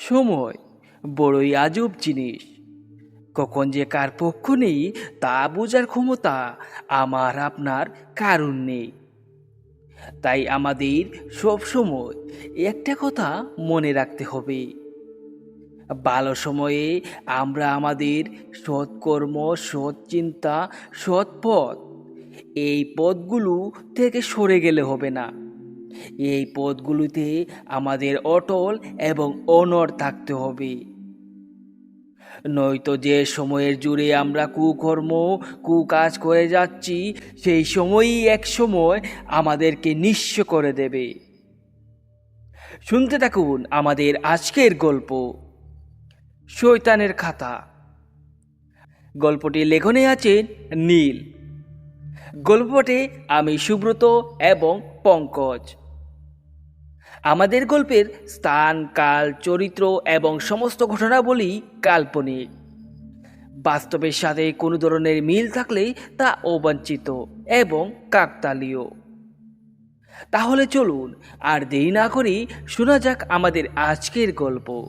সময়, বড়ই আজব জিনিস। কখন যে কার পক্ষ নেই, তা বোঝার ক্ষমতা আমার আপনার কারণ নেই। তাই আমাদের সব সময় একটা কথা মনে রাখতে হবে। ভালো সময়ে আমরা আমাদের সৎকর্ম সৎ চিন্তা সৎ পথ এই পথগুলো থেকে সরে গেলে হবে না। এই পথগুলোতে আমাদের অটল এবং অনর থাকতে হবে। নয়তো যে সময়ের জুড়ে আমরা কুকর্ম, কুকাজ করে যাচ্ছি, সেই সময়ই এক সময় আমাদেরকে নিঃস্ব করে দেবে। শুনতে থাকুন আমাদের আজকের গল্প। শৈতানের খাতা। গল্পটি লেখনে আছেন নীল। গল্পটি আমি সুব্রত এবং পঙ্কজ। আমাদের গল্পের স্থান কাল চরিত্র এবং সমস্ত ঘটনাবলী কাল্পনিক। বাস্তবের সাথে কোনো ধরনের মিল থাকলে তা অবাঞ্ছিত এবং কাকতালীয়। তাহলে চলুন আর দেরি না করি শোনা যাক আমাদের আজকের গল্প।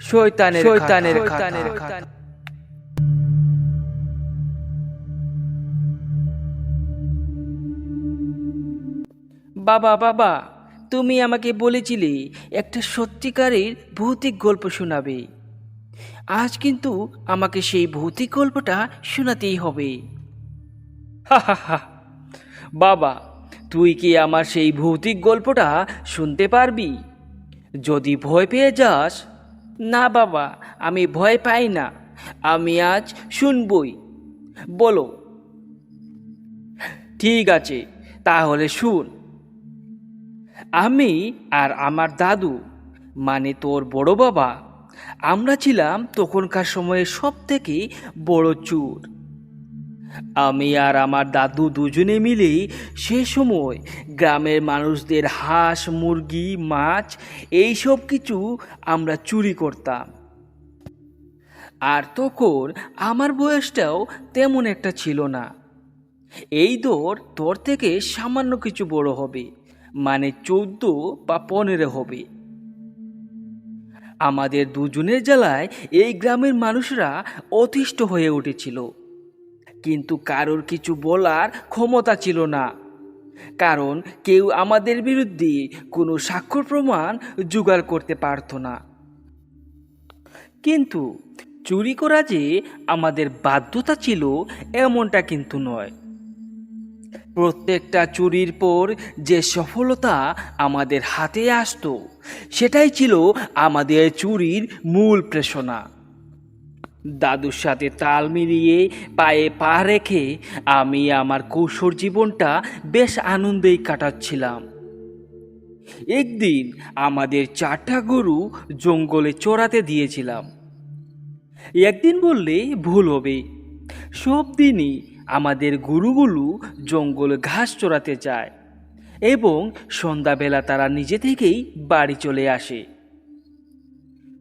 শৈতানের শৈতানের শৈতানের বাবা বাবা। তুমি আমাকে বলেছিলে একটা সত্যিকারের ভৌতিক গল্প শোনাবে। আজ কিন্তু আমাকে সেই ভৌতিক গল্পটা শোনাতেই হবে। হা হা হা। বাবা তুই কি আমার সেই ভৌতিক গল্পটা শুনতে পারবি? যদি ভয় পেয়ে যাস। না বাবা আমি ভয় পাই না। আমি আজ শুনবই। বলো। ঠিক আছে তাহলে শুন। আমি আর আমার দাদু মানে তোর বড় বাবা, আমরা ছিলাম তখনকার সময়ে সব থেকে বড় চুর। আমি আর আমার দাদু দুজনে মিলে সে সময় গ্রামের মানুষদের হাঁস, মুরগি, মাছ, এই সব কিছু আমরা চুরি করতাম। আর তখন আমার বয়সটাও তেমন একটা ছিল না। এই দৌড় তোর থেকে সামান্য কিছু বড় হবে। মানে চৌদ্দ বা পনেরো হবে। আমাদের দুজনের জেলায় এই গ্রামের মানুষরা অতিষ্ঠ হয়ে উঠেছিল। কিন্তু কারোর কিছু বলার ক্ষমতা ছিল না। কারণ কেউ আমাদের বিরুদ্ধে কোনো স্বাক্ষর প্রমাণ জোগাড় করতে পারত না। কিন্তু চুরি করা যে আমাদের বাধ্যতা ছিল, এমনটা কিন্তু নয়। প্রত্যেকটা চুরির পর যে সফলতা আমাদের হাতে আসতো, সেটাই ছিল আমাদের চুরির মূল প্রেষণা দাদুর সাথে তাল মিলিয়ে পায়ে পা রেখে আমি আমার কৌশল জীবনটা বেশ আনন্দেই কাটাচ্ছিলাম। একদিন আমাদের চারটা গরু জঙ্গলে চড়াতে দিয়েছিলাম। একদিন বললে ভুল হবে। সব দিনই আমাদের গরুগুলো জঙ্গল ঘাস চড়াতে যায় এবং সন্ধ্যাবেলা তারা নিজে থেকেই বাড়ি চলে আসে।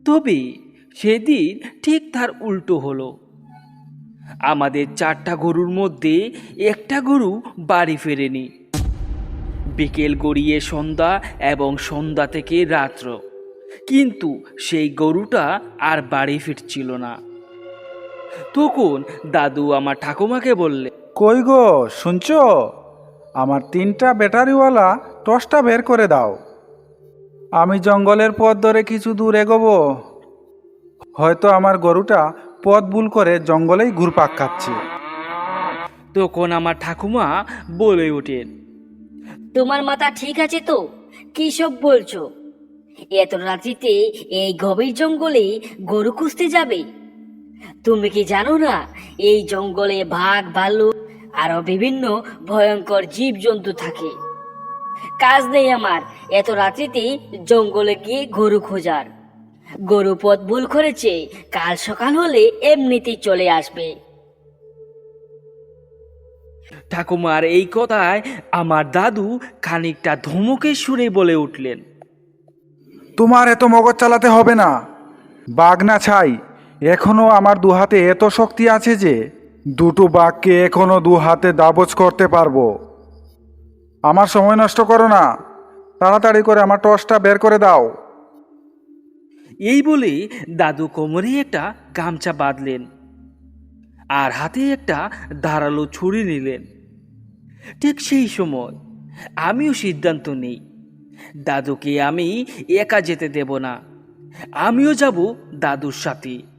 তবে সেদিন ঠিক তার উল্টো হলো। আমাদের চারটা গরুর মধ্যে একটা গরু বাড়ি ফেরেনি। বিকেল গড়িয়ে সন্ধ্যা এবং সন্ধ্যা থেকে রাত্র। কিন্তু সেই গরুটা আর বাড়ি ফিরছিল না। তখন দাদু আমার ঠাকুমাকে বললে কই গো শুনছ? আমার তিনটা ব্যাটারিওয়ালা টর্চটা বের করে দাও। আমি জঙ্গলের পথ ধরে কিছু দূর এগোবো। হয়তো আমার গরুটা পথ ভুল করে জঙ্গলেই ঘুরপাক খাচ্ছে। তখন আমার ঠাকুমা বলে ওঠেন তোমার মাথা ঠিক আছে তো? কি সব বলছো? এত রাত্রিতে এই গভীর জঙ্গলে গরু খুঁজতে যাবে? তুমি কি জানো না এই জঙ্গলে বাঘ ভাল্লুক আরও বিভিন্ন ভয়ঙ্কর জীব জন্তু থাকে। কাজ নেই আমার এত রাত্রিতে জঙ্গলে গিয়ে গরু খোঁজার। গরু পথ ভুল করেছে কাল সকাল হলে এমনিতেই চলে আসবে। ঠাকুমার এই কথায় আমার দাদু খানিকটা ধমকে সুরে বলে উঠলেন। তোমার এত মগজ চালাতে হবে না। বাঘ না ছাই এখনও আমার দু হাতে এত শক্তি আছে যে দুটো বাঘকে এখনও দু হাতে দাবজ করতে পারব। আমার সময় নষ্ট করো না। তাড়াতাড়ি করে আমার টর্চটা বের করে দাও। এই বলে দাদু কোমরে একটা গামছা বাঁধলেন আর হাতে একটা ধারালো ছুরি নিলেন। ঠিক সেই সময় আমিও সিদ্ধান্ত নেই। দাদুকে আমি একা যেতে দেব না। আমিও যাব দাদুর সাথে।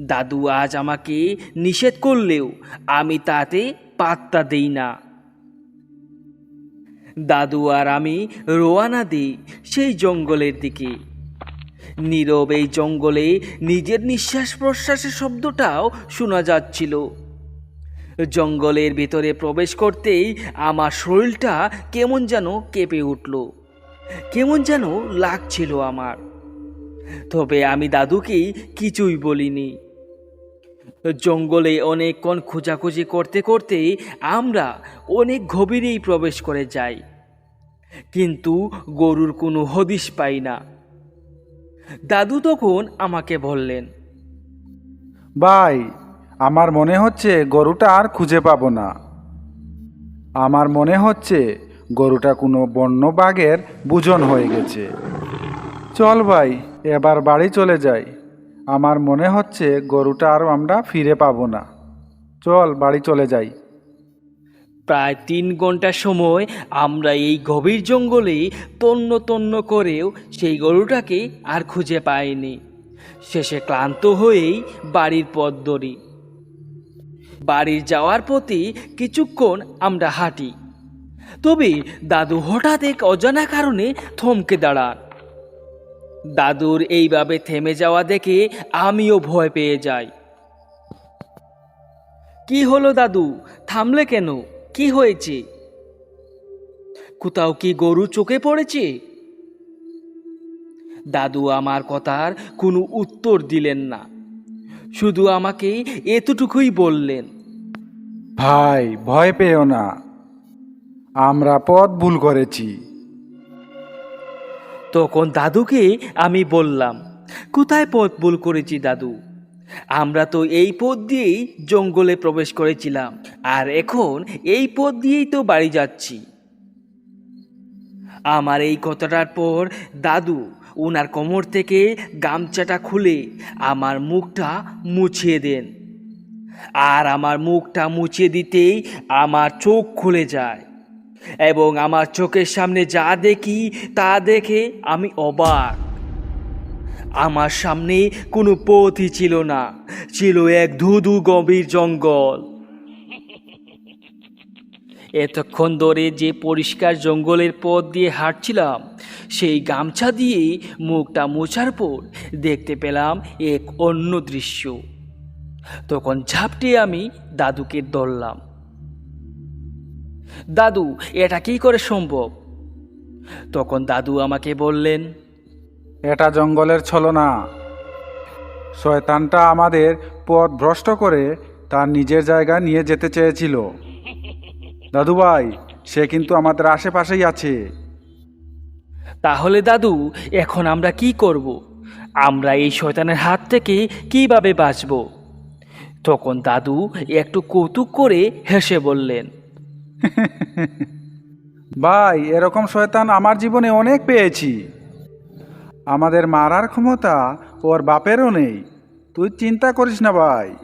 দাদু আজ আমাকে নিষেধ করলেও আমি তাতে পাত্তা দেই না। দাদু আর আমি রোয়ানা দিই সেই জঙ্গলের দিকে। নীরব এই জঙ্গলে নিজের নিঃশ্বাস প্রশ্বাসের শব্দটাও শোনা যাচ্ছিল। জঙ্গলের ভিতরে প্রবেশ করতেই আমার শরীরটা কেমন যেন কেঁপে উঠল, কেমন যেন লাগছিল আমার। তবে আমি দাদুকে কিছুই বলিনি। জঙ্গলে অনেকক্ষণ খোঁজাখুঁজি করতে করতে আমরা অনেক গভীরেই প্রবেশ করে যাই। কিন্তু গরুর কোনো হদিশ পাই না। দাদু তখন আমাকে বললেন, ভাই, আমার মনে হচ্ছে গরুটা আর খুঁজে পাবো না। আমার মনে হচ্ছে গরুটা কোনো বন্য বাঘের বুজন হয়ে গেছে। চল ভাই, এবার বাড়ি চলে যাই। আমার মনে হচ্ছে গরুটা আর আমরা ফিরে পাবো না। চল, বাড়ি চলে যাই। প্রায় তিন ঘণ্টা সময় আমরা এই গভীর জঙ্গলে তন্ন তন্ন করেও সেই গরুটাকে আর খুঁজে পাইনি। শেষে ক্লান্ত হয়েই বাড়ির পথ ধরি। বাড়ির যাওয়ার পথে কিছুক্ষণ আমরা হাঁটি। তবে দাদু হঠাৎ এক অজানা কারণে থমকে দাঁড়ান। দাদুর এইভাবে থেমে যাওয়া দেখে আমিও ভয় পেয়ে যাই। কি হলো দাদু? থামলে কেন? কি হয়েছে? কোথাও কি গরু চোখে পড়েছে? দাদু, আমার কথার কোনো উত্তর দিলেন না। শুধু আমাকে এতটুকুই বললেন। ভাই, ভয় পেও না। আমরা পথ ভুল করেছি। তখন দাদুকে আমি বললাম, কোথায় পথ ভুল করেছি দাদু? আমরা তো এই পথ দিয়েই জঙ্গলে প্রবেশ করেছিলাম, আর এখন এই পথ দিয়েই তো বাড়ি যাচ্ছি। আমার এই কথাটার পর দাদু ওনার কোমর থেকে গামছাটা খুলে আমার মুখটা মুছিয়ে দেন। আর আমার মুখটা মুছিয়ে দিতেই আমার চোখ খুলে যায়। এবং আমার চোখের সামনে যা দেখি, তা দেখে আমি অবাক। আমার সামনে কোনো পথই ছিল না, ছিল এক ধুধু গভীর জঙ্গল। এতক্ষণ ধরে যে পরিষ্কার জঙ্গলের পথ দিয়ে হাঁটছিলাম, সেই গামছা দিয়ে মুখটা মোছার পর দেখতে পেলাম এক অন্য দৃশ্য। তখন ঝাপটে আমি দাদুকে ধরলাম। দাদু এটা কি করে সম্ভব? তখন দাদু আমাকে বললেন এটা জঙ্গলের ছলনা। শয়তানটা আমাদের পথ ভ্রষ্ট করে তার নিজের জায়গা নিয়ে যেতে চেয়েছিল। দাদু ভাই সে কিন্তু আমাদের আশেপাশেই আছে। তাহলে দাদু এখন আমরা কি করব? আমরা এই শয়তানের হাত থেকে কীভাবে বাঁচব? তখন দাদু একটু কৌতুক করে হেসে বললেন ভাই, এরকম শয়তান আমার জীবনে অনেক পেয়েছি। আমাদের মারার ক্ষমতা ওর বাপেরও নেই। তুই চিন্তা করিস না ভাই।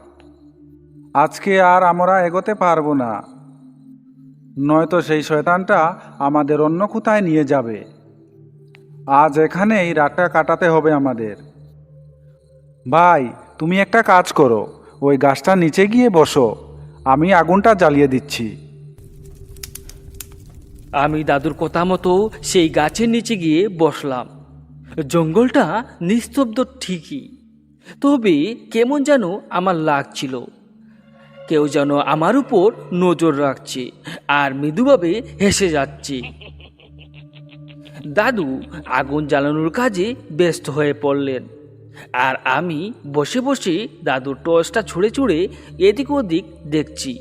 আজকে আর আমরা এগোতে পারব না। নয়তো সেই শয়তানটা আমাদের অন্য কোথায় নিয়ে যাবে। আজ এখানেই রাতটা কাটাতে হবে আমাদের। ভাই, তুমি একটা কাজ করো। ওই গাছটার নিচে গিয়ে বসো। আমি আগুনটা জ্বালিয়ে দিচ্ছি। আমি দাদুর কথা মতো সেই গাছের নিচে গিয়ে বসলাম। জঙ্গলটা নিস্তব্ধ ঠিকই। তবে কেমন যেন আমার লাগছিল। কেউ যেন আমার উপর নজর রাখছে আর মৃদুভাবে হেসে যাচ্ছে। দাদু আগুন জ্বালানোর কাজে ব্যস্ত হয়ে পড়লেন। আর আমি বসে বসে দাদুর টর্চটা ছুঁড়ে ছুঁড়ে এদিক ওদিক দেখছি।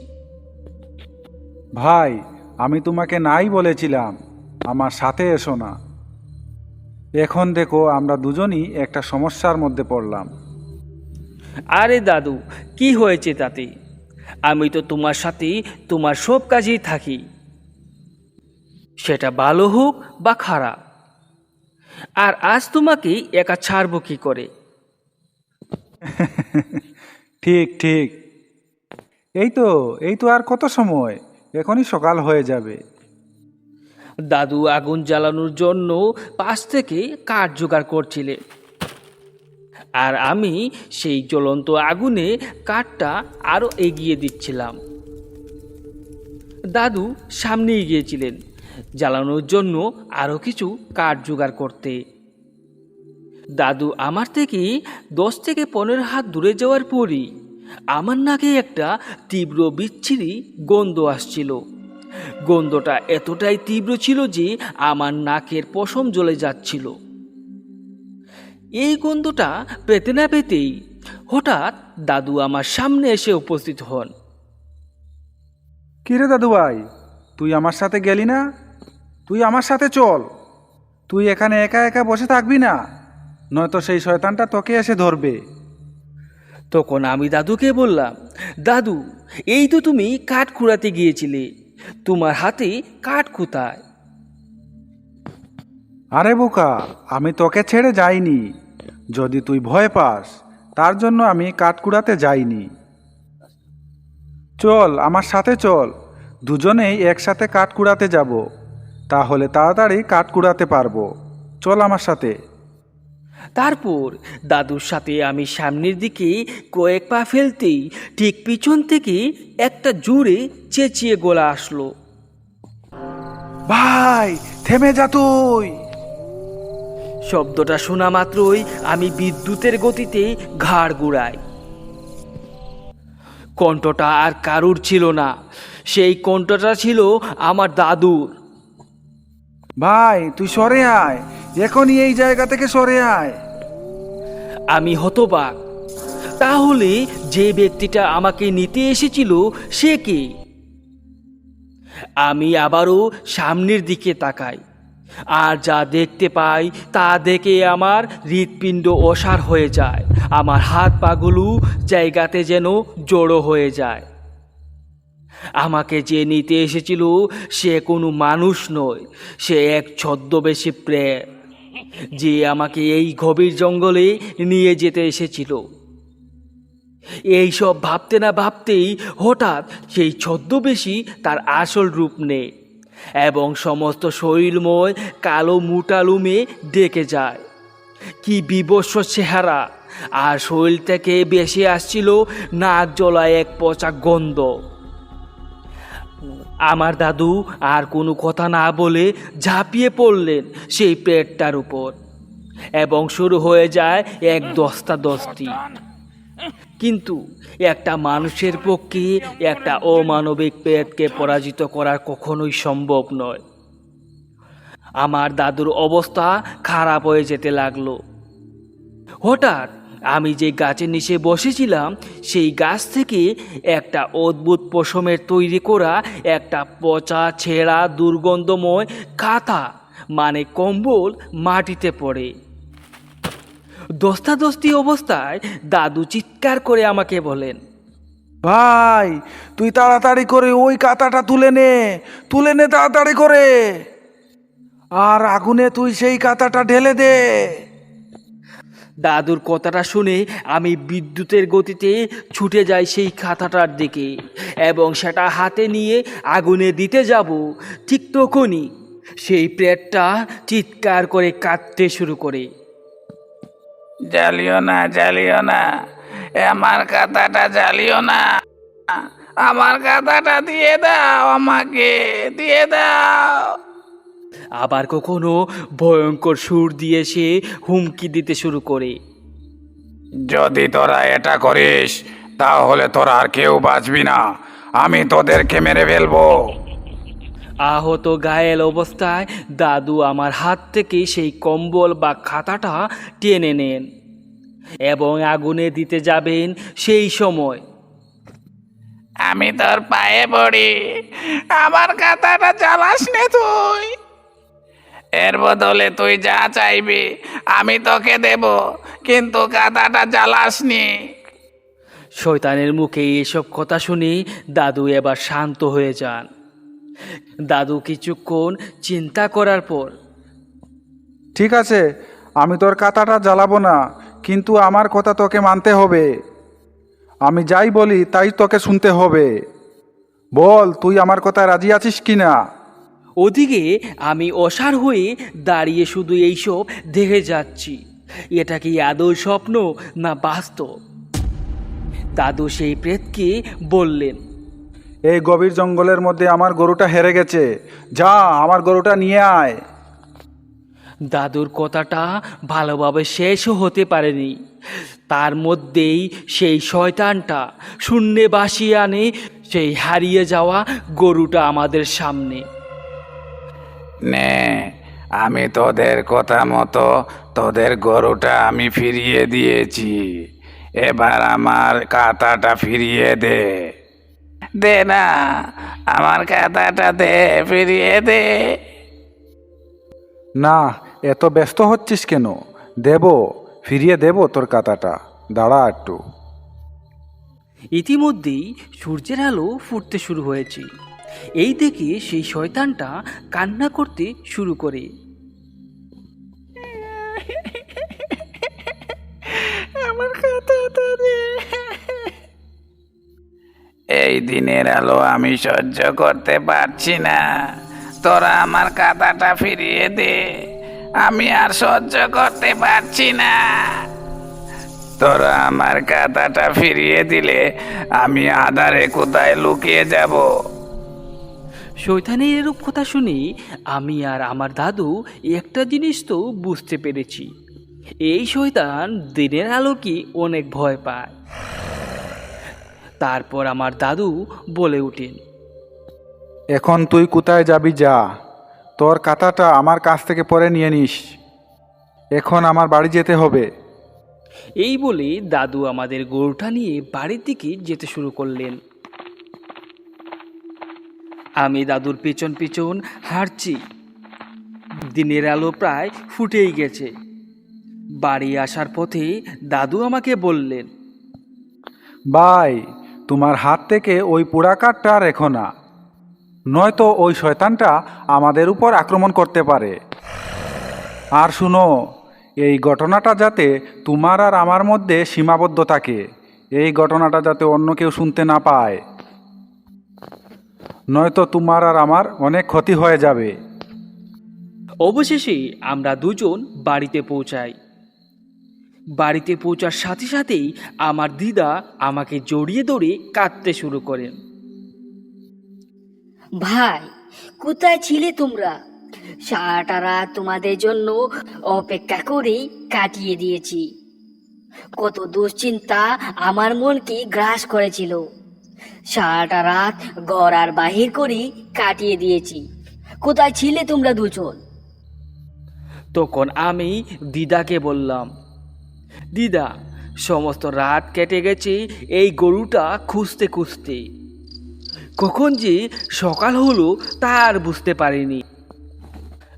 ভাই আমি তোমাকে নাই বলেছিলাম আমার সাথে এসো না। এখন দেখো আমরা দুজনই একটা সমস্যার মধ্যে পড়লাম। আরে দাদু কি হয়েছে তাতে? আমি তো তোমার সাথে তোমার সব কাজেই থাকি। সেটা ভালো হোক বা খারাপ। আর আজ তোমাকে একা ছাড়বো কি করে? ঠিক ঠিক। এই তো এই তো আর কত সময়? এখনই সকাল হয়ে যাবে। দাদু আগুন জ্বালানোর জন্য পাশ থেকে কাঠ জোগাড় করছিলেন আর আমি সেই জ্বলন্ত আগুনে কাঠটা আরও এগিয়ে দিচ্ছিলাম। দাদু সামনে এগিয়েছিলেন জ্বালানোর জন্য আরও কিছু কাঠ জোগাড় করতে। দাদু আমার থেকে দশ থেকে পনেরো হাত দূরে যাওয়ার পরই আমার নাকে একটা তীব্র বিচ্ছিরি গন্ধ আসছিল। গন্ধটা এতটাই তীব্র ছিল যে আমার নাকের পশম জ্বলে যাচ্ছিল। এই গন্ধটা পেতে না পেতেই হঠাৎ দাদু আমার সামনে এসে উপস্থিত হন। কিরে দাদু ভাই, তুই আমার সাথে গেলি না? তুই আমার সাথে চল। তুই এখানে একা একা বসে থাকবি না, নয়তো সেই শয়তানটা তোকে এসে ধরবে। তখন আমি দাদুকে বললাম, দাদু, এই তো তুমি কাঠ কুড়াতে গিয়েছিলে, তোমার হাতে কাঠ কোথায়? আরে বোকা, আমি তোকে ছেড়ে যাইনি। যদি তুই ভয় পাস, তার জন্য আমি কাঠকুড়াতে যাইনি। চল, আমার সাথে চল। দুজনেই একসাথে কাঠ কুড়াতে যাব। তাহলে তাড়াতাড়ি কাঠ কুড়াতে পারব। চল আমার সাথে। তারপর দাদুর সাথে আমি সামনের দিকে কয়েক পা ফেলতেই ঠিক পিছন থেকে একটা জোরে চেঁচিয়ে গলা আসলো। ভাই থেমে যা তুই। শব্দটা শোনা মাত্রই আমি বিদ্যুতের গতিতে ঘাড় গুড়াই কণ্ঠটা আর কারুর ছিল না সেই কণ্ঠটা ছিল আমার দাদুর। ভাই, তুই সরে আয়। এখনই এই জায়গা থেকে সরে আয়। আমি হতবাক। তাহলে যে ব্যক্তিটা আমাকে নিতে এসেছিল, সে কে? আমি আবারও সামনের দিকে তাকাই। আর যা দেখতে পাই, তা দেখে আমার হৃৎপিণ্ড অসার হয়ে যায়। আমার হাত পাগুলো জায়গাতে যেন জড়ো হয়ে যায়। আমাকে যে নিতে এসেছিল, সে কোনো মানুষ নয়, সে এক ছদ্মবেশী প্রেত যে আমাকে এই গভীর জঙ্গলে নিয়ে যেতে এসেছিল। এই সব ভাবতে না ভাবতেই হঠাৎ সেই ছদ্মবেশী তার আসল রূপ নেয় এবং সমস্ত শরীরময় কালো মুটালুমে ডেকে যায়। কি বিবস্ব চেহারা, আর শরীর থেকে বেশি আসছিল নাক জ্বলা এক পচা গন্ধ। আমার দাদু আর কোনো কথা না বলে ঝাঁপিয়ে পড়লেন সেই পেটটার উপর। এবং শুরু হয়ে যায় এক দস্তা দস্তি কিন্তু একটা মানুষের পক্ষে একটা অমানবিক পেটকে পরাজিত করা কখনোই সম্ভব নয়। আমার দাদুর অবস্থা খারাপ হয়ে যেতে লাগল। হঠাৎ আমি যে গাছের নিচে বসেছিলাম, সেই গাছ থেকে একটা অদ্ভুত পশমের তৈরি করা একটা পচা, ছেঁড়া, দুর্গন্ধময় কাঁথা মানে কম্বল মাটিতে পড়ে। দস্তাদস্তি অবস্থায় দাদু চিৎকার করে আমাকে বলেন, ভাই, তুই তাড়াতাড়ি করে ওই কাঁথাটা তুলে নে তুলে নে তাড়াতাড়ি করে। আর আগুনে তুই সেই কাঁথাটা ঢেলে দে। দাদুর কথাটা শুনে আমি বিদ্যুতের গতিতে ছুটে যাই সেই খাতাটার দিকে এবং সেটা হাতে নিয়ে আগুনে দিতে যাব। ঠিক তখনই সেই প্লেটটা চিৎকার করে কাঁদতে শুরু করে। জ্বালিও না জ্বালিও না। আমার খাতাটা জ্বালিও না। আমার খাতাটা দিয়ে দাও আমাকে, দিয়ে দাও। আবার কখনো ভয়ঙ্কর সুর দিয়ে সে হুমকি দিতে শুরু করে। যদি তোরা এটা করিস তাহলে তোরা আর কেউ বাঁচবি না। আমি তোদেরকে মেরে ফেলব। আহত গায়েল অবস্থায় দাদু আমার হাত থেকে সেই কম্বল বা খাতাটা টেনে নেন এবং আগুনে দিতে যাবেন সেই সময়। আমি তোর পায়ে পড়ি। আমার খাতাটা জ্বালাস নে তুই। এর বদলে তুই যা চাইবি আমি তোকে দেব কিন্তু খাতাটা জ্বালাসনি। শয়তানের মুখে এসব কথা শুনি দাদু এবার শান্ত হয়ে যান। দাদু কিছুক্ষণ চিন্তা করার পর ঠিক আছে আমি তোর কাতাটা জ্বালাবো না কিন্তু আমার কথা তোকে মানতে হবে। আমি যাই বলি তাই তোকে শুনতে হবে। বল তুই আমার কথা রাজি আছিস কি না ওদিকে আমি অসার হয়ে দাঁড়িয়ে শুধু এইসব দেখে যাচ্ছি। এটা কি আদৌ স্বপ্ন না বাস্তব? দাদু সেই প্রেতকে বললেন এই গভীর জঙ্গলের মধ্যে আমার গরুটা হেরে গেছে। যা আমার গরুটা নিয়ে আয়। দাদুর কথাটা ভালোভাবে শেষও হতে পারেনি। তার মধ্যেই সেই শয়তানটা শূন্যে বাসিয়ে আনে সেই হারিয়ে যাওয়া গরুটা আমাদের সামনে। নে আমি তোদের কথা মতো তোদের গরুটা আমি ফিরিয়ে দিয়েছি। এবার আমার কাতাটা ফিরিয়ে দে। দে না আমার কাতাটা দে ফিরিয়ে দে। না এত ব্যস্ত হচ্ছিস কেন? দেব ফিরিয়ে দেব তোর কাতাটা। দাঁড়া একটু। ইতিমধ্যেই সূর্যের আলো ফুটতে শুরু হয়েছে। এই দেখে সেই শয়তানটা কান্না করতে শুরু করে। আমার এই দিনের আলো আমি সহ্য করতে পারছি না। তোরা আমার কাতাটা ফিরিয়ে দে। আমি আর সহ্য করতে পারছি না। তোরা আমার কাতাটা ফিরিয়ে দিলে আমি আধারে কোথায় লুকিয়ে যাব? শৈতানের এরূপ কথা শুনে আমি আর আমার দাদু একটা জিনিস তো বুঝতে পেরেছি। এই শৈতান দিনের আলোকে অনেক ভয় পায়। তারপর আমার দাদু বলে ওঠেন এখন তুই কোথায় যাবি যা? তোর কাতাটা আমার কাছ থেকে পরে নিয়ে নিস। এখন আমার বাড়ি যেতে হবে। এই বলে দাদু আমাদের গরুটা নিয়ে বাড়ির দিকে যেতে শুরু করলেন। আমি দাদুর পেছন পেছন হাঁটছি। দিনের আলো প্রায় ফুটেই গেছে। বাড়ি আসার পথে দাদু আমাকে বললেন, ভাই, তোমার হাত থেকে ওই পোড়া কাঠটা রেখো না। নয়তো ওই শয়তানটা আমাদের উপর আক্রমণ করতে পারে। আর শুনো, এই ঘটনাটা যাতে তোমার আর আমার মধ্যে সীমাবদ্ধ থাকে, এই ঘটনাটা যাতে অন্য কেউ শুনতে না পায়। নয়তো তোমার আর আমার অনেক ক্ষতি হয়ে যাবে। অবশেষে আমরা দুজন বাড়িতে পৌঁছাই। বাড়িতে পৌঁছার সাথে সাথেই আমার দিদা আমাকে জড়িয়ে ধরে কাঁদতে শুরু করেন। ভাই কোথায় ছিলে তোমরা? সারাটা রাত তোমাদের জন্য অপেক্ষা করে কাটিয়ে দিয়েছি। কত দুশ্চিন্তা আমার মনকে গ্রাস করেছিল। সারাটা রাত ঘর আর বাহির করে কাটিয়ে দিয়েছি। কোথায় ছিলে তোমরা দুজন? তখন আমি দিদাকে বললাম, দিদা, সমস্ত রাত কেটে গেছে, এই গরুটা খুঁজতে খুঁজতে। কখন যে সকাল হলো তা আর বুঝতে পারিনি।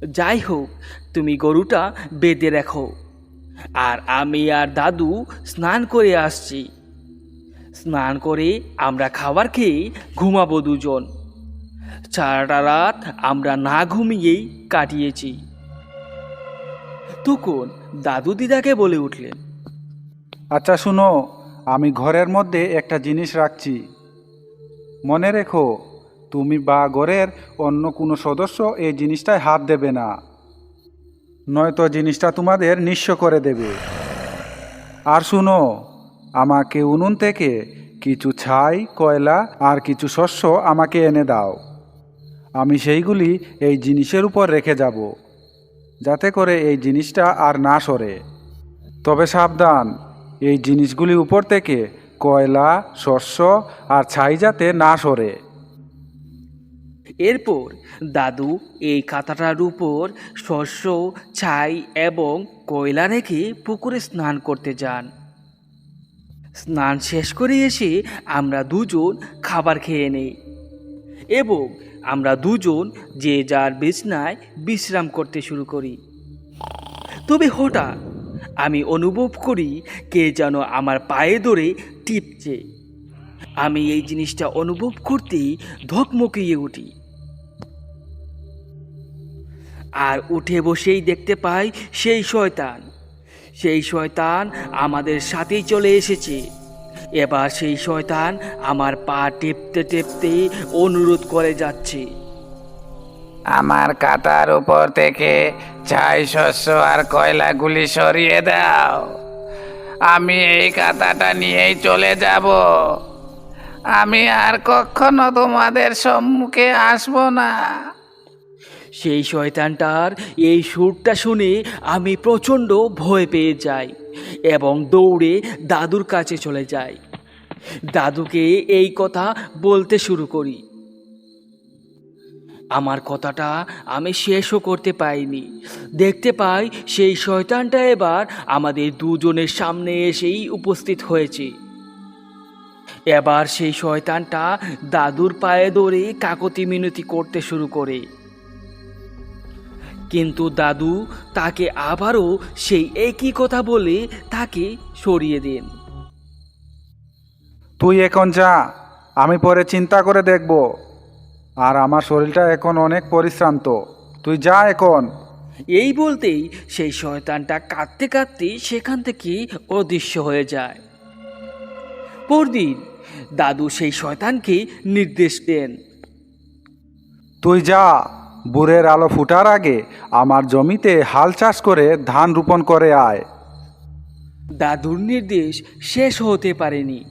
যাই হোক, তুমি গরুটা বেঁধে রাখো। আর আমি আর দাদু স্নান করে আসছি। স্নান করে আমরা খাবার খেয়ে ঘুমাবো দুজন। সারাটা রাত আমরা না ঘুমিয়েই কাটিয়েছি। তখন দাদু দিদাকে বলে উঠলেন আচ্ছা শুনো, আমি ঘরের মধ্যে একটা জিনিস রাখছি। মনে রেখো, তুমি বা ঘরের অন্য কোনো সদস্য এই জিনিসটায় হাত দেবে না। নয়তো জিনিসটা তোমাদের নিঃস্ব করে দেবে। আর শুনো আমাকে উনুন থেকে কিছু ছাই, কয়লা আর কিছু শস্য আমাকে এনে দাও। আমি সেইগুলি এই জিনিসের উপর রেখে যাব, যাতে করে এই জিনিসটা আর না সরে। তবে সাবধান, এই জিনিসগুলি উপর থেকে কয়লা, শস্য আর ছাই যাতে না সরে। এরপর দাদু এই খাতাটার উপর শস্য, ছাই এবং কয়লা রেখে পুকুরে স্নান করতে যান। স্নান শেষ করে এসে আমরা দুজন খাবার খেয়ে নেই। এবং আমরা দুজন যে যার বিছনায় বিশ্রাম করতে শুরু করি। তবে হঠাৎ আমি অনুভব করি কে যেন আমার পায়ে ধরে টিপছে। আমি এই জিনিসটা অনুভব করতেই ধকমকিয়ে উঠি। আর উঠে বসেই দেখতে পাই সেই শয়তান। সেই শয়তান আমাদের সাথেই চলে এসেছে। এবার সেই শয়তান আমার পা টেপতে টেপতে অনুরোধ করে যাচ্ছে। আমার কাতার উপর থেকে ছাই শস্য আর কয়লাগুলি সরিয়ে দাও। আমি এই কাতাটা নিয়েই চলে যাব। আমি আর কখনো তোমাদের সম্মুখে আসব না। সেই শয়তানটার এই সুরটা শুনে আমি প্রচণ্ড ভয় পেয়ে যাই এবং দৌড়ে দাদুর কাছে চলে যাই। দাদুকে এই কথা বলতে শুরু করি। আমার কথাটা আমি শেষও করতে পাইনি দেখতে পাই সেই শয়তানটা এবার আমাদের দুজনের সামনে এসেই উপস্থিত হয়েছে। এবার সেই শয়তানটা দাদুর পায়ে ধরে কাকতি মিনতি করতে শুরু করে। কিন্তু দাদু তাকে আবারও সেই একই কথা বলে তাকে সরিয়ে দেন। তুই এখন যা আমি পরে চিন্তা করে দেখব। আর আমার শরীরটা এখন অনেক পরিশ্রান্ত। তুই যা এখন। এই বলতেই সেই শয়তানটা কাঁদতে কাঁদতে সেখান থেকে অদৃশ্য হয়ে যায়। পরদিন দাদু সেই শয়তানকে নির্দেশ দেন। তুই যা। বুড়ের আলো ফুটার আগে আমার জমিতে হাল চাষ করে ধান রোপণ করে আয়। দাদুর নির্দেশ শেষ হতে পারেনি।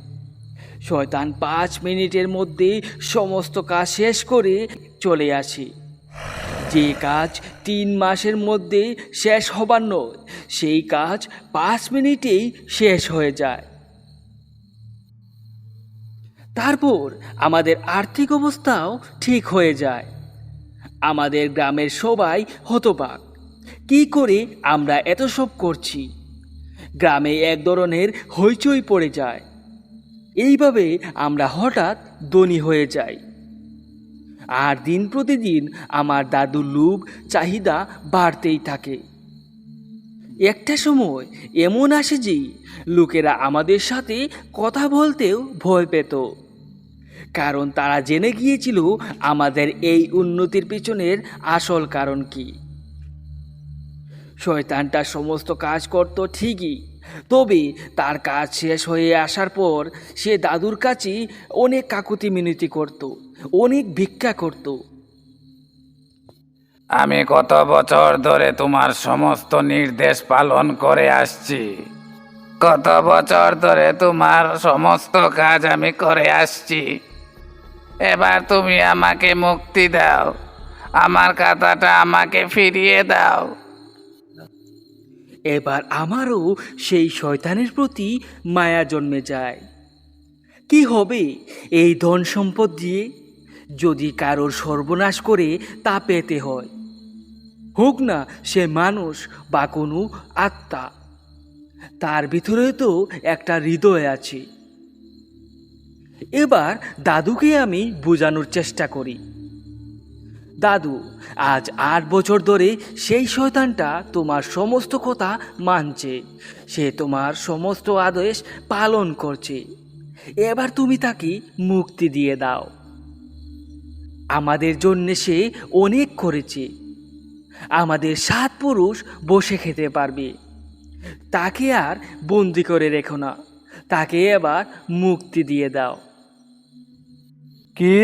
শয়তান পাঁচ মিনিটের মধ্যে সমস্ত কাজ শেষ করে চলে আসে। যে কাজ তিন মাসের মধ্যে শেষ হবার নয়, সেই কাজ পাঁচ মিনিটেই শেষ হয়ে যায়। তারপর আমাদের আর্থিক অবস্থাও ঠিক হয়ে যায়। আমাদের গ্রামের সবাই হতবাক। কি করে আমরা এত সব করছি? গ্রামে এক ধরনের হইচই পড়ে যায়। এইভাবে আমরা হঠাৎ ধনী হয়ে যাই। আর দিন প্রতিদিন আমার দাদুর লোভ চাহিদা বাড়তেই থাকে। একটা সময় এমন আসে যে লোকেরা আমাদের সাথে কথা বলতেও ভয় পেত। কারণ তারা জেনে গিয়েছিল আমাদের এই উন্নতির পিছনের আসল কারণ কি। শয়তানটা সমস্ত কাজ করত ঠিকই, তবে তার কাজ শেষ হয়ে আসার পর সে দাদুর কাছে অনেক কাকুতি মিনতি করত, অনেক ভিক্ষা করত। আমি কত বছর ধরে তোমার সমস্ত নির্দেশ পালন করে আসছি। কত বছর ধরে তোমার সমস্ত কাজ আমি করে আসছি। এবার তুমি আমাকে মুক্তি দাও। আমার খাতাটা আমাকে ফিরিয়ে দাও। এবার আমারও সেই শয়তানের প্রতি মায়া জন্মে যায়। কি হবে এই ধন সম্পদ দিয়ে? যদি কারোর সর্বনাশ করে তা পেতে হয়। হোক না সে মানুষ বা কোনো আত্মা। তার ভিতরে তো একটা হৃদয় আছে। এবার দাদুকে আমি বোঝানোর চেষ্টা করি। দাদু, আজ আট বছর ধরে সেই শয়তানটা তোমার সমস্ত কথা মানছে। সে তোমার সমস্ত আদেশ পালন করছে। এবার তুমি তাকে মুক্তি দিয়ে দাও। আমাদের জন্য সে অনেক করেছে। আমাদের সাত পুরুষ বসে খেতে পারবে। তাকে আর বন্দি করে রেখো না। তাকে এবার মুক্তি দিয়ে দাও। কি?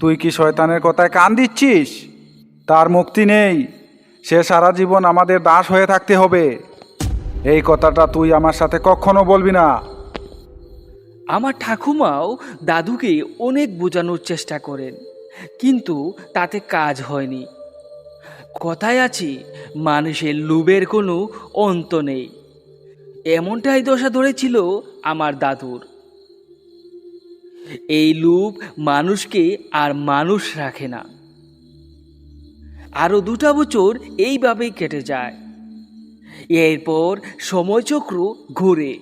তুই কি শয়তানের কথায় কান দিচ্ছিস? তার মুক্তি নেই। সে সারা জীবন আমাদের দাস হয়ে থাকতে হবে। এই কথাটা তুই আমার সাথে কখনো বলবি না। আমার ঠাকুমাও দাদুকে অনেক বোঝানোর চেষ্টা করেন, কিন্তু তাতে কাজ হয়নি। কথায় আছে, মানুষের লোভের কোনো অন্ত নেই। এমনটাই দশা ধরেছিল আমার দাদুর। এই লোভ মানুষকে আর মানুষ রাখে না। আরও দুটা বছর এইভাবেই কেটে যায়। এরপর সময়চক্র ঘুরে।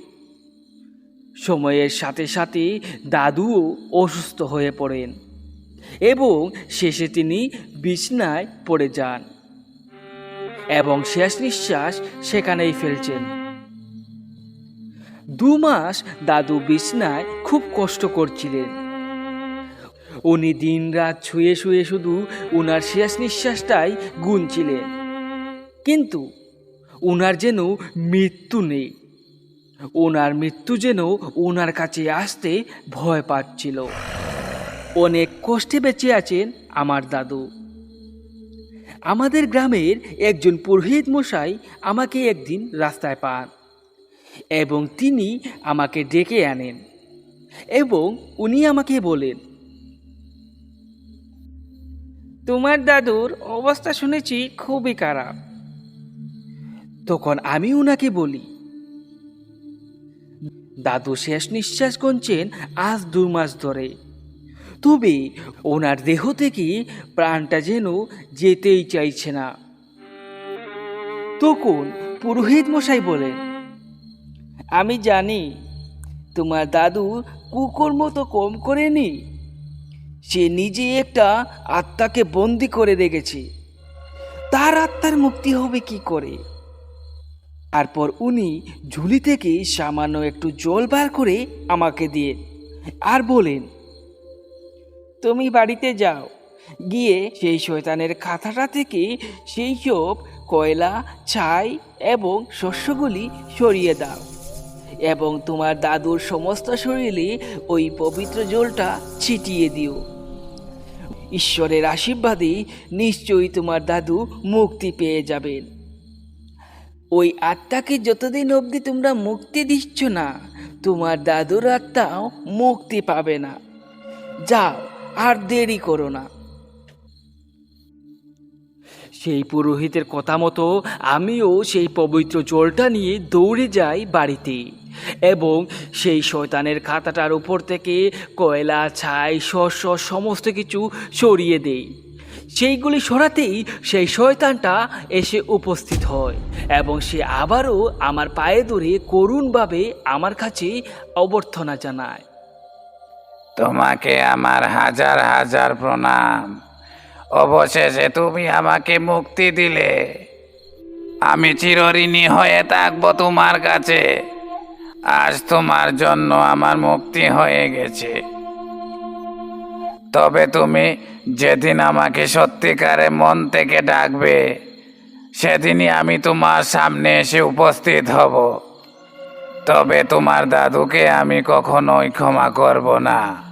সময়ের সাথে সাথে দাদুও অসুস্থ হয়ে পড়েন এবং শেষে তিনি বিছনায় পড়ে যান এবং শেষ নিঃশ্বাস সেখানেই ফেলছেন। দু মাস দাদু বিছনায় খুব কষ্ট করছিলেন। উনি দিনরাত ছুঁয়ে শুয়ে শুধু উনার শেষ নিঃশ্বাসটাই গুনছিলেন। কিন্তু উনার যেন মৃত্যু নেই। ওনার মৃত্যু যেন ওনার কাছে আসতে ভয় পাচ্ছিল। অনেক কষ্টে বেঁচে আছেন আমার দাদু। আমাদের গ্রামের একজন পুরোহিত মশাই আমাকে একদিন রাস্তায় পান। এবং তিনি আমাকে ডেকে আনেন এবং উনি আমাকে বলেন, তোমার দাদুর অবস্থা শুনেছি খুবই খারাপ। তখন আমি উনাকে বলি, দাদু শেষ নিঃশ্বাস গুনছেন আজ দু মাস ধরে। তবে ওনার দেহ থেকে প্রাণটা যেন যেতেই চাইছে না। তখন পুরোহিত মশাই বলেন আমি জানি তোমার দাদু কুকুর মতো কম করেনি সে নিজে একটা আত্মাকে বন্দি করে রেখেছে। তার আত্মার মুক্তি হবে কি করে? তারপর উনি ঝুলি থেকে সামান্য একটু জল বার করে আমাকে দিয়ে আর বলেন, তুমি বাড়িতে যাও। গিয়ে সেই শয়তানের খাতাটা থেকে সেই সব কয়লা, ছাই এবং শস্যগুলি সরিয়ে দাও। এবং তোমার দাদুর সমস্ত শরীরে ওই পবিত্র জলটা ছিটিয়ে দিও। ঈশ্বরের আশীর্বাদে নিশ্চয়ই তোমার দাদু মুক্তি পেয়ে যাবেন। ওই আত্মাকে যতদিন অবধি তোমরা মুক্তি দিচ্ছ না, তোমার দাদুর আত্মাও মুক্তি পাবে না। যাও, আর দেরি করো না। সেই পুরোহিতের কথা মতো আমিও সেই পবিত্র জলটা নিয়ে দৌড়ে যাই বাড়িতে। এবং সেই শয়তানের খাতাটার উপর থেকে কয়লা, ছাই, শস্য সমস্ত কিছু সরিয়ে দেই। সেইগুলি সরাতেই সেই শয়তানটা এসে উপস্থিত হয় এবং সে আবারও আমার পায়ে ধরে করুণভাবে আমার কাছে অবর্থনা জানায়। তোমাকে আমার হাজার হাজার প্রণাম। অবশেষে তুমি আমাকে মুক্তি দিলে। আমি চিরঋণী হয়ে থাকব তোমার কাছে। আজ তোমার জন্য আমার মুক্তি হয়ে গেছে। তবে তুমি যেদিন আমাকে সত্যিকারে মন থেকে ডাকবে, সেদিনই আমি তোমার সামনে এসে উপস্থিত হব। তবে তোমার দাদুকে আমি কখনোই ক্ষমা করব না।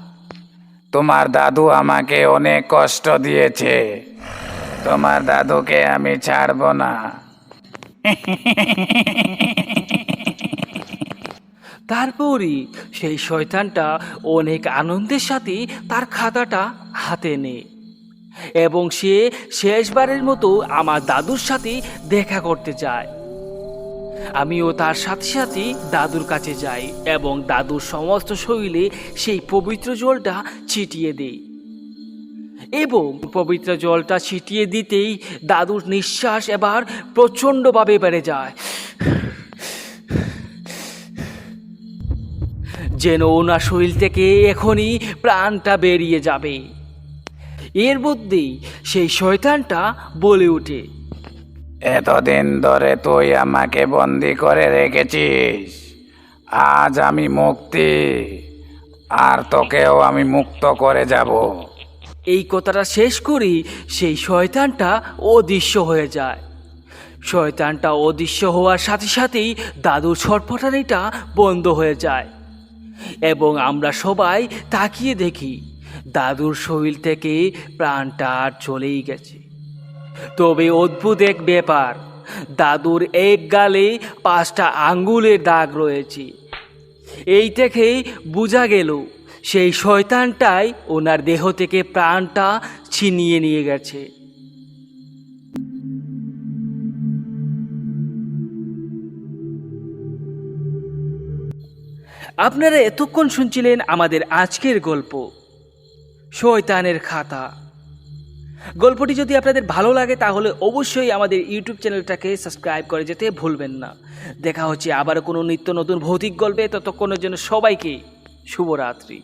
তোমার দাদু আমাকে অনেক কষ্ট দিয়েছে। তোমার দাদুকে আমি ছাড়ব না। তারপরই সেই শয়তানটা অনেক আনন্দের সাথে তার খাতাটা হাতে নেয় এবং সে শেষবারের মতো আমার দাদুর সাথে দেখা করতে যায় আমিও তার সাথে সাথে দাদুর কাছে যাই এবং দাদুর সমস্ত শরীরে সেই পবিত্র জলটা ছিটিয়ে দেই। এবং পবিত্র জলটা ছিটিয়ে দিতেই দাদুর নিঃশ্বাস এবার প্রচণ্ডভাবে বেড়ে যায়। যেন ওনার শরীর থেকে এখনই প্রাণটা বেরিয়ে যাবে। এর মধ্যেই সেই শয়তানটা বলে ওঠে। এতদিন ধরে তুই আমাকে বন্দি করে রেখেছিস। আজ আমি মুক্তি, আর তোকেও আমি মুক্ত করে যাব। এই কথাটা শেষ করি, সেই শয়তানটা অদৃশ্য হয়ে যায়। শয়তানটা অদৃশ্য হওয়ার সাথে সাথেই দাদুর ছটফটানিটা বন্ধ হয়ে যায়। এবং আমরা সবাই তাকিয়ে দেখি, দাদুর শরীর থেকে প্রাণটা আর চলেই গেছে। তবে অদ্ভুত এক ব্যাপার। দাদুর এক গালে পাঁচটা আঙ্গুলের দাগ রয়েছে। এই থেকেই বোঝা গেল, সেই শয়তানটাই ওনার দেহ থেকে প্রাণটা ছিনিয়ে নিয়ে গেছে। আপনারা এতক্ষণ শুনছিলেন আমাদের আজকের গল্প, শয়তানের খাতা। গল্পটি যদি আপনাদের ভালো লাগে, তাহলে অবশ্যই আমাদের ইউটিউব চ্যানেলটাকে সাবস্ক্রাইব করে যেতে ভুলবেন না। দেখা হচ্ছে আবার কোনো নিত্য নতুন ভৌতিক গল্পে, ততক্ষণের জন্য সবাইকে শুভরাত্রি।